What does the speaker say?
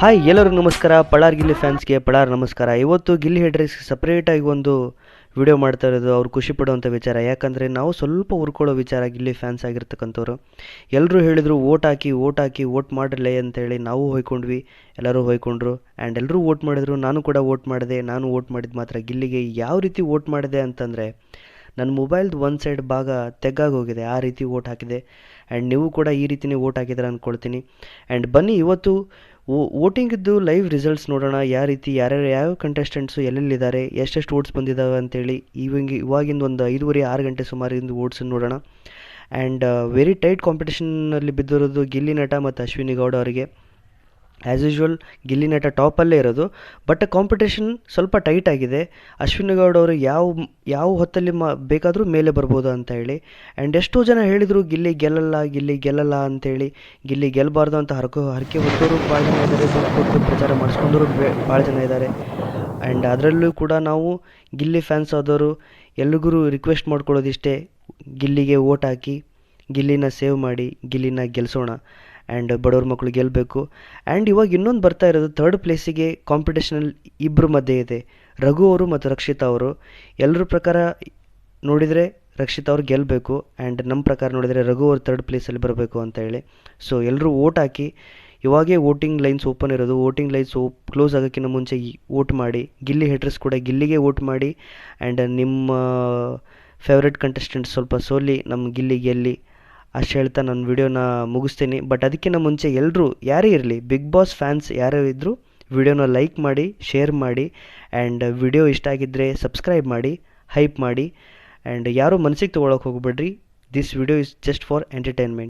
Hi ಎಲ್ಲರೂ ನಮಸ್ಕಾರ. ಪಳಾರ್ ಗಿಲ್ಲಿ ಫ್ಯಾನ್ಸ್ಗೆ ಪಳಾರ್ ನಮಸ್ಕಾರ. ಇವತ್ತು ಗಿಲ್ಲಿ ಹೆಡ್ರಿಸ್ ಸಪ್ರೇಟಾಗಿ ಒಂದು ವಿಡಿಯೋ ಮಾಡ್ತಾ ಇರೋದು. ಅವ್ರು ಖುಷಿ ಪಡುವಂಥ ವಿಚಾರ. ಯಾಕಂದರೆ ನಾವು ಸ್ವಲ್ಪ ಹುರ್ಕೊಳ್ಳೋ ವಿಚಾರ ಗಿಲ್ಲಿ ಫ್ಯಾನ್ಸ್ ಆಗಿರ್ತಕ್ಕಂಥವ್ರು. ಎಲ್ಲರೂ ಹೇಳಿದರು ಓಟ್ ಹಾಕಿ ಓಟ್ ಹಾಕಿ ಓಟ್ ಮಾಡಿರಲೇ ಅಂತೇಳಿ ನಾವು ಹೋಯ್ಕೊಂಡ್ವಿ. ಎಲ್ಲರೂ ಹೋಯ್ಕೊಂಡ್ರು. ಆ್ಯಂಡ್ ಎಲ್ಲರೂ ವೋಟ್ ಮಾಡಿದ್ರು. ನಾನು ಕೂಡ ವೋಟ್ ಮಾಡಿದೆ. ನಾನು ವೋಟ್ ಮಾಡಿದ ಮಾತ್ರ ಗಿಲ್ಲಿಗೆ ಯಾವ ರೀತಿ ವೋಟ್ ಮಾಡಿದೆ ಅಂತಂದರೆ, ನನ್ನ ಮೊಬೈಲ್ದು ಒಂದು ಸೈಡ್ ಭಾಗ ತೆಗ್ಗಾಗಿ ಹೋಗಿದೆ. ಆ ರೀತಿ ವೋಟ್ ಹಾಕಿದೆ. ಆ್ಯಂಡ್ ನೀವು ಕೂಡ ಈ ರೀತಿನೇ ವೋಟ್ ಹಾಕಿದ್ರೆ ಅಂದ್ಕೊಳ್ತೀನಿ ಆ್ಯಂಡ್ ಬನ್ನಿ, ಇವತ್ತು ವೋಟಿಂಗಿದ್ದು ಲೈವ್ ರಿಸಲ್ಟ್ಸ್ ನೋಡೋಣ ಯಾವ ರೀತಿ, ಯಾರ್ಯಾರು ಯಾವ ಕಂಟೆಸ್ಟೆಂಟ್ಸು ಎಲ್ಲೆಲ್ಲಿದ್ದಾರೆ, ಎಷ್ಟೆಷ್ಟು ವೋಟ್ಸ್ ಬಂದಿದ್ದಾವೆ ಅಂತೇಳಿ ಇವಂಗ, ಇವಾಗಿಂದ ಒಂದು ಐದುವರೆ, ಆರು ಗಂಟೆ ಸುಮಾರಿಂದ ಓಟ್ಸನ್ನು ನೋಡೋಣ. ಆ್ಯಂಡ್ ವೆರಿ ಟೈಟ್ ಕಾಂಪಿಟೇಷನ್ನಲ್ಲಿ ಬಿದ್ದಿರೋದು ಗಿಲ್ಲಿ ನಟ ಮತ್ತು ಅಶ್ವಿನಿ ಗೌಡ ಅವರಿಗೆ. ಆ್ಯಸ್ ಯೂಶ್ವಲ್ ಗಿಲ್ಲಿ ನಟ ಟಾಪಲ್ಲೇ ಇರೋದು ಬಟ್ ಕಾಂಪಿಟೇಷನ್ ಸ್ವಲ್ಪ ಟೈಟ್ ಆಗಿದೆ. ಅಶ್ವಿನ್ ಗೌಡ್ ಅವರು ಯಾವ ಯಾವ ಹೊತ್ತಲ್ಲಿ ಮ, ಬೇಕಾದರೂ ಮೇಲೆ ಬರ್ಬೋದು ಅಂತ ಹೇಳಿ. ಆ್ಯಂಡ್ ಎಷ್ಟೋ ಜನ ಹೇಳಿದರು ಗಿಲ್ಲಿ ಗೆಲ್ಲಲ್ಲ ಗಿಲ್ಲಿ ಗೆಲ್ಲಲ್ಲ ಅಂತೇಳಿ ಗಿಲ್ಲಿ ಗೆಲ್ಲಬಾರ್ದು ಅಂತ ಹರಕು, ಹರಕೆ ಹೊತ್ತವರು ಭಾಳ ಜನ ಇದ್ದಾರೆ ಕೊಟ್ಟು ಪ್ರಚಾರ ಮಾಡಿಸ್ಕೊಂಡವರು ಭಾಳ ಜನ ಇದ್ದಾರೆ ಆ್ಯಂಡ್ ಅದರಲ್ಲೂ ಕೂಡ ನಾವು ಗಿಲ್ಲಿ ಫ್ಯಾನ್ಸ್ ಆದವರು ಎಲ್ರಿಗೂ ರಿಕ್ವೆಸ್ಟ್ ಮಾಡ್ಕೊಳ್ಳೋದಿಷ್ಟೇ. ಗಿಲ್ಲಿಗೆ ಓಟ್ ಹಾಕಿ, ಗಿಲ್ಲಿನ ಸೇವ್ ಮಾಡಿ, ಗಿಲ್ಲಿನ ಗೆಲ್ಲಿಸೋಣ ಆ್ಯಂಡ್ ಬಡವ್ರ ಮಕ್ಕಳು ಗೆಲ್ಲಬೇಕು ಆ್ಯಂಡ್ ಇವಾಗ ಇನ್ನೊಂದು ಬರ್ತಾ ಇರೋದು ಥರ್ಡ್ ಪ್ಲೇಸಿಗೆ ಕಾಂಪಿಟೇಷನಲ್ಲಿ ಇಬ್ಬರ ಮಧ್ಯೆ ಇದೆ. ರಘು ಅವರು ಮತ್ತು ರಕ್ಷಿತಾ ಅವರು. ಎಲ್ಲರ ಪ್ರಕಾರ ನೋಡಿದರೆ ರಕ್ಷಿತಾ ಅವ್ರು ಗೆಲ್ಲಬೇಕು ಆ್ಯಂಡ್ ನಮ್ಮ ಪ್ರಕಾರ ನೋಡಿದರೆ ರಘು ಅವ್ರು ಥರ್ಡ್ ಪ್ಲೇಸಲ್ಲಿ ಬರಬೇಕು ಅಂತ ಹೇಳಿ. ಸೊ ಎಲ್ಲರೂ ಓಟ್ ಹಾಕಿ ಇವಾಗೇ ವೋಟಿಂಗ್ ಲೈನ್ಸ್ ಓಪನ್ ಇರೋದು. ವೋಟಿಂಗ್ ಲೈನ್ಸ್ ಓಪ್ ಕ್ಲೋಸ್ ಆಗೋಕ್ಕಿಂತ ಮುಂಚೆ ವೋಟ್ ಮಾಡಿ. ಗಿಲ್ಲಿ ಹೆಡ್ರೆಸ್ ಕೂಡ ಗಿಲ್ಲಿಗೆ ವೋಟ್ ಮಾಡಿ. ಆ್ಯಂಡ್ ನಿಮ್ಮ ಫೇವ್ರೆಟ್ ಕಂಟೆಸ್ಟೆಂಟ್ ಸ್ವಲ್ಪ ಸೋಲಿ ನಮ್ಮ ಗಿಲ್ಲಿ ಗೆಲ್ಲಿ. ಅಷ್ಟು ಹೇಳ್ತಾ ನಾನು ವಿಡಿಯೋನ ಮುಗಿಸ್ತೀನಿ. ಬಟ್ ಅದಕ್ಕಿಂತ ಮುಂಚೆ ಎಲ್ಲರೂ ಯಾರೇ ಇರಲಿ ಬಿಗ್ ಬಾಸ್ ಫ್ಯಾನ್ಸ್ ಯಾರೇ ಇದ್ದರೂ ವಿಡಿಯೋನ ಲೈಕ್ ಮಾಡಿ ಶೇರ್ ಮಾಡಿ ಆ್ಯಂಡ್ ವಿಡಿಯೋ ಇಷ್ಟ ಆಗಿದ್ದರೆ ಸಬ್ಸ್ಕ್ರೈಬ್ ಮಾಡಿ ಹೈಪ್ ಮಾಡಿ ಆ್ಯಂಡ್ ಯಾರೂ ಮನಸ್ಸಿಗೆ ತೊಗೊಳಕ್ಕೆ ಹೋಗ್ಬೇಡ್ರಿ. This video is just for entertainment